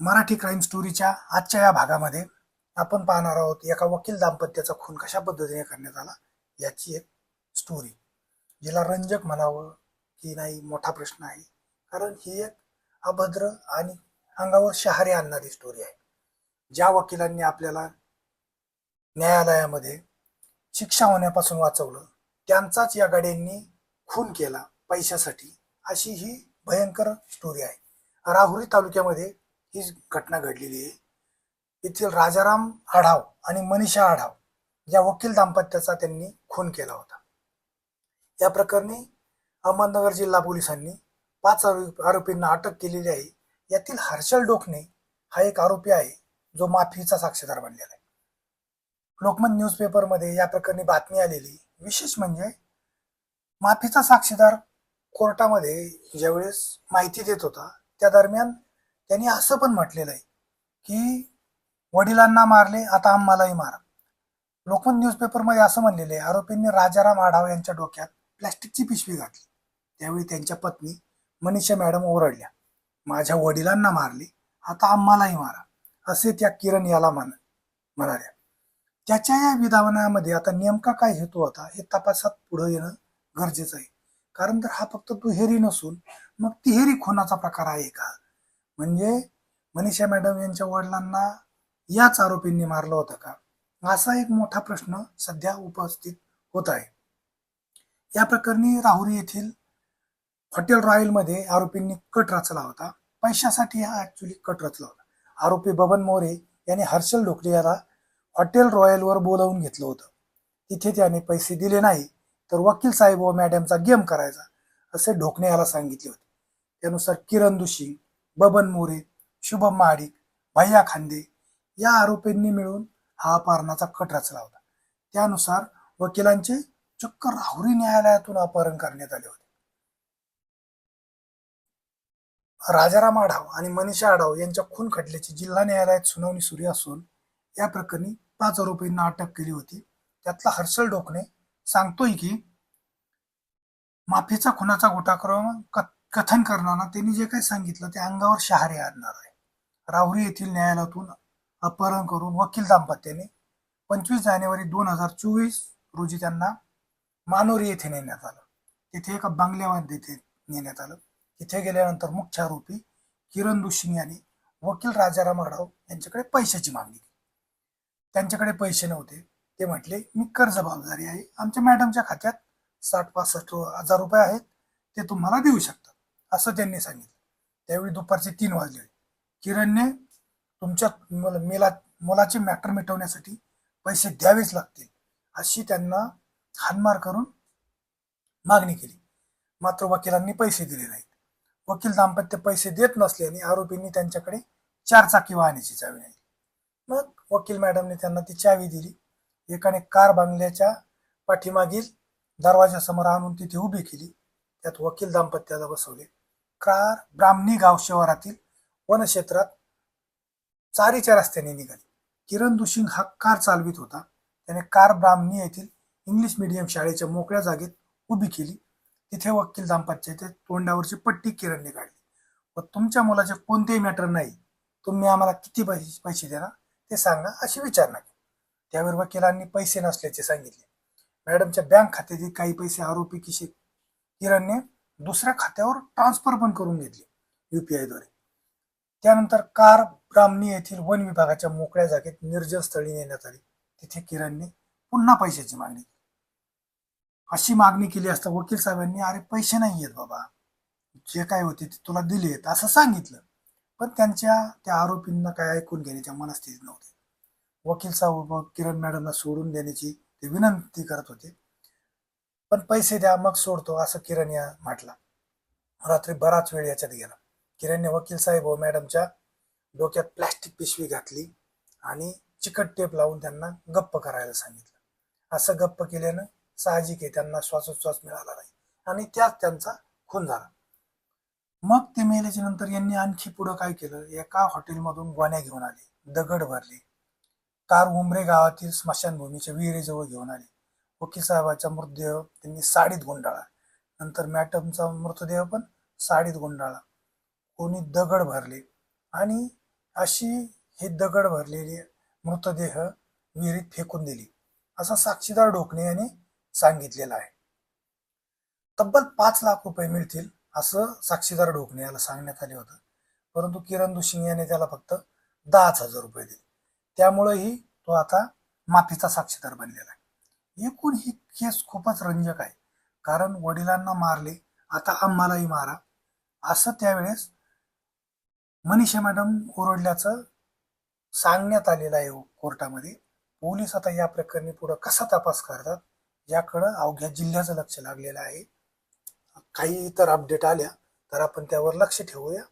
Marathi crime स्टोरीच्या आजच्या या भागामध्ये आपण पाहणार आहोत एका वकील दाम्पत्याचा खून कशा पद्धतीने करण्यात आला याची एक स्टोरी जिला रंजक म्हणावं की नाही मोठा प्रश्न आहे. कारण ही एक अभद्र आणि अंगावर शहारे आणणारी स्टोरी आहे. ज्या वकिलांनी आपल्याला न्यायालयामध्ये शिक्षा होण्यापासून वाचवलं त्यांचाच या गाड्यांनी खून केला पैशासाठी अशी ही भयंकर स्टोरी आहे. राहुरी तालुक्यामध्ये ही घटना घडलेली आहे. येथील राजाराम आढाव आणि मनीषा आढाव या वकील दाम्पत्याचा त्यांनी खून केला होता. या प्रकरणी अहमदनगर जिल्हा पोलिसांनी पाच आरोपींना अटक केलेली आहे. यातील हर्षल डोकणे हा एक आरोपी आहे जो माफीचा साक्षीदार बनलेला आहे. लोकमत न्यूजपेपरमध्ये या प्रकरणी बातमी आलेली विशेष म्हणजे माफीचा साक्षीदार कोर्टामध्ये ज्यावेळेस माहिती देत होता त्या दरम्यान त्यांनी असं पण म्हटलेलं आहे की वडिलांना मारले आता आम्हालाही मारा. लोकमत न्यूजपेपरमध्ये असं म्हणलेलं आहे आरोपींनी राजाराम आढाव यांच्या डोक्यात प्लॅस्टिकची पिशवी घातली. त्यावेळी त्यांच्या पत्नी मनीषा मॅडम ओरडल्या माझ्या वडिलांना मारले आता आम्हालाही मारा असे त्या किरण याला म्हण म्हणाल्या. त्याच्या या विधानामध्ये आता नेमका काय हेतू होता हे तपासात पुढे येणं गरजेचं आहे. कारण तर हा फक्त दुहेरी नसून मग तिहेरी खुनाचा प्रकार आहे का? म्हणजे मनीषा मॅडम यांच्या वडिलांना याच आरोपींनी मारलं होतं का? असा एक मोठा प्रश्न सध्या उपस्थित होत आहे. या प्रकरणी राहुरी येथील हॉटेल रॉयलमध्ये आरोपींनी कट रचला होता. पैशासाठी हा ऍक्च्युली कट रचला होता. आरोपी बबन मोरे यांनी हर्षल ढोकले याला हॉटेल रॉयलवर बोलावून घेतलं होतं. तिथे त्याने पैसे दिले नाही तर वकील साहेब व मॅडमचा गेम करायचा असे ढोकणे याला सांगितले होते. त्यानुसार किरण दुशी बबन मोरे शुभम महाडिक भैया खांदे या आरोपींनी मिळून हा अपहरणाचा कट रचला होता. त्यानुसार वकिलांचे चक्क राहुरी न्यायालयातून अपहरण करण्यात आले होते. राजाराम आढाव आणि मनीषा आढाव यांच्या खून खटल्याची जिल्हा न्यायालयात सुनावणी सुरू असून या प्रकरणी पाच आरोपींना अटक केली होती. त्यातला हर्षल डोकणे सांगतोय की माफीचा खुनाचा गोटा क्रमांक कथन करताना त्यांनी जे काही सांगितलं ते अंगावर शहारे आणणार आहे. राहुरी येथील न्यायालयातून अपहरण करून वकील दाम्पत्याने पंचवीस जानेवारी दोन हजार चोवीस रोजी त्यांना मानोरी येथे नेण्यात आलं. तिथे एका बंगल्यामध्ये ते नेण्यात आलं. तिथे गेल्यानंतर मुख्य आरोपी किरण दुशिंग यांनी वकील राजाराम आढाव यांच्याकडे पैशाची मागणी केली. त्यांच्याकडे पैसे नव्हते. ते म्हटले मी कर्ज जबाबदारी आहे. आमच्या मॅडमच्या खात्यात साठ पासष्ट हजार रुपये आहेत. ते तुम्हाला देऊ शकतात. असं त्यांनी सांगितलं. त्यावेळी दुपारचे तीन वाजले. किरणने तुमच्या मेला मुलाचे मॅटर मिटवण्यासाठी पैसे द्यावेच लागतील अशी त्यांना हानमार करून मागणी केली. मात्र वकिलांनी पैसे दिले नाहीत. वकील दाम्पत्य पैसे देत नसल्याने आरोपींनी त्यांच्याकडे चार चाकी वाहनाची चावी नाही. मग वकील मॅडमने त्यांना ती चावी दिली. एकाने कार बांगल्याच्या पाठीमागील दरवाजासमोर आणून तिथे उभी केली. त्यात वकील दाम्पत्याला बसवले. कार ब्राह्मणी गाव शहरातील वनक्षेत्रात चारीच्या रस्त्याने निघाली. किरण दुशिंग हा कार चालवित होता. त्याने कार ब्राह्मणी येथील इंग्लिश मिडियम शाळेच्या मोकळ्या जागेत उभी केली. तिथे वकील दाम्पत्याच्या तोंडावरची पट्टी किरणने काढली. व तुमच्या मुलाचे कोणतेही मॅटर नाही. तुम्ही आम्हाला किती पैसे पैसे देणार ते सांगा अशी विचारणा केली. त्यावर वकिलांनी पैसे नसल्याचे सांगितले. मॅडमच्या बँक खात्यातील काही पैसे आरोपी किशे किरणने दुसऱ्या खात्यावर ट्रान्सफर पण करून घेतली युपीआयद्वारे त्यानंतर कार ब्राह्मणी येथील वन विभागाच्या मोकळ्या जागेत निर्जन स्थळी नेण्यात आली. तिथे किरणने पुन्हा पैशाची मागणी केली. अशी मागणी केली असता वकील साहेबांनी अरे पैसे नाही आहेत बाबा. जे काय होते ते तुला दिलेत असं सांगितलं. पण त्यांच्या त्या आरोपींना काय ऐकून घेण्याच्या मनस्थितीत नव्हते. वकील साहेब किरण मॅडमला सोडून देण्याची ते विनंती करत होते. पण पैसे द्या मग सोडतो असं किरण या म्हटला. रात्री बराच वेळ याच्यात गेला. किरणने वकील साहेब व मॅडमच्या डोक्यात प्लॅस्टिक पिशवी घातली आणि चिकट टेप लावून त्यांना गप्प करायला सांगितलं. असं गप्प केल्यानं साहजिक आहे त्यांना श्वासोच्छ्वास मिळाला नाही आणि त्यात त्यांचा खून झाला. मग ते मेल्याच्या नंतर यांनी आणखी पुढं काय केलं? एका हॉटेलमधून गोण्या घेऊन आले दगड भरले कार उमरे गावातील स्मशानभूमीच्या विहिरीजवळ घेऊन आले. वकील साहेबाचा मृतदेह त्यांनी साडीत गुंडाळा नंतर मॅटमचा मृतदेह पण साडीत गुंडाळा कोणी दगड भरले आणि अशी हे दगड भरलेली मृतदेह विहिरीत फेकून दिली असं साक्षीदार ढोकणे यांनी सांगितलेलं आहे. तब्बल पाच लाख रुपये मिळतील असं साक्षीदार ढोकणे याला सांगण्यात आले होतं. परंतु किरण दुशिंग याने त्याला फक्त दहाच हजार रुपये दिले. त्यामुळेही तो आता माफीचा साक्षीदार बनलेला आहे. एकूण ही केस खूपच रंजक आहे. कारण वडिलांना मारले आता आम्हालाही मारा. असं त्यावेळेस मनीषा मॅडम ओरडल्याचं सांगण्यात आलेलं आहे कोर्टामध्ये. पोलीस आता या प्रकरणी पुढं कसा तपास करतात याकडं अवघ्या जिल्ह्याचं लक्ष लागलेलं आहे. काही इतर अपडेट आल्या तर आपण त्यावर लक्ष ठेवूया.